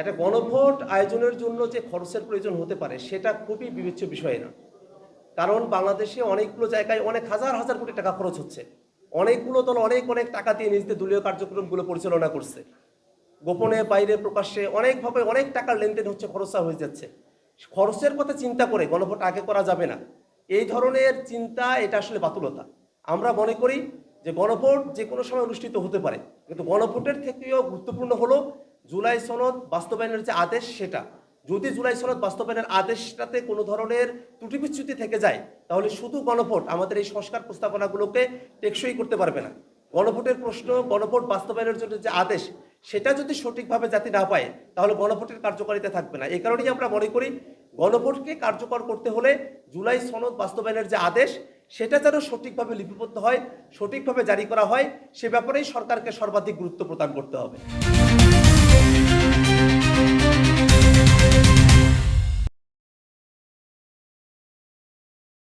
একটা গণভোট আয়োজনের জন্য যে খরচের প্রয়োজন হতে পারে, সেটা খুবই বিবেচ্য বিষয় না। কারণ বাংলাদেশে অনেকগুলো জায়গায় অনেক হাজার হাজার কোটি টাকা খরচ হচ্ছে। অনেকগুলো দল অনেক অনেক টাকা দিয়ে নিজেদের দলীয় কার্যক্রমগুলো পরিচালনা করছে। গোপনে, বাইরে, প্রকাশ্যে অনেকভাবে অনেক টাকার লেনদেন হচ্ছে, খরচা হয়ে যাচ্ছে। খরচের কথা চিন্তা করে গণভোট আগে করা যাবে না। এই ধরনের চিন্তা, এটা আসলে বাতুলতা। আমরা মনে করি যে গণভোট যে কোনো সময় অনুষ্ঠিত হতে পারে। কিন্তু গণভোটের থেকেও গুরুত্বপূর্ণ হলো জুলাই সনদ বাস্তবায়নের যে আদেশ সেটা। যদি জুলাই সনদ বাস্তবায়নের আদেশটাতে কোনো ধরনের ত্রুটি বিচ্যুতি থেকে যায়, তাহলে শুধু গণভোট আমাদের এই সংস্কার প্রস্তাবনাগুলোকে টেকসই করতে পারবে না। গণভোটের প্রশ্ন, গণভোট বাস্তবায়নের জন্য যে আদেশ, সেটা যদি সঠিকভাবে জাতি না পায়, তাহলে গণভোটের কার্যকারিতা থাকবে না। এই কারণেই আমরা মনে করি, গণভোটকে কার্যকর করতে হলে জুলাই সনদ বাস্তবায়নের যে আদেশ, সেটা যেন সঠিকভাবে লিপিবদ্ধ হয়, সঠিকভাবে জারি করা হয়, সে ব্যাপারেই সরকারকে সর্বাধিক গুরুত্ব প্রদান করতে হবে।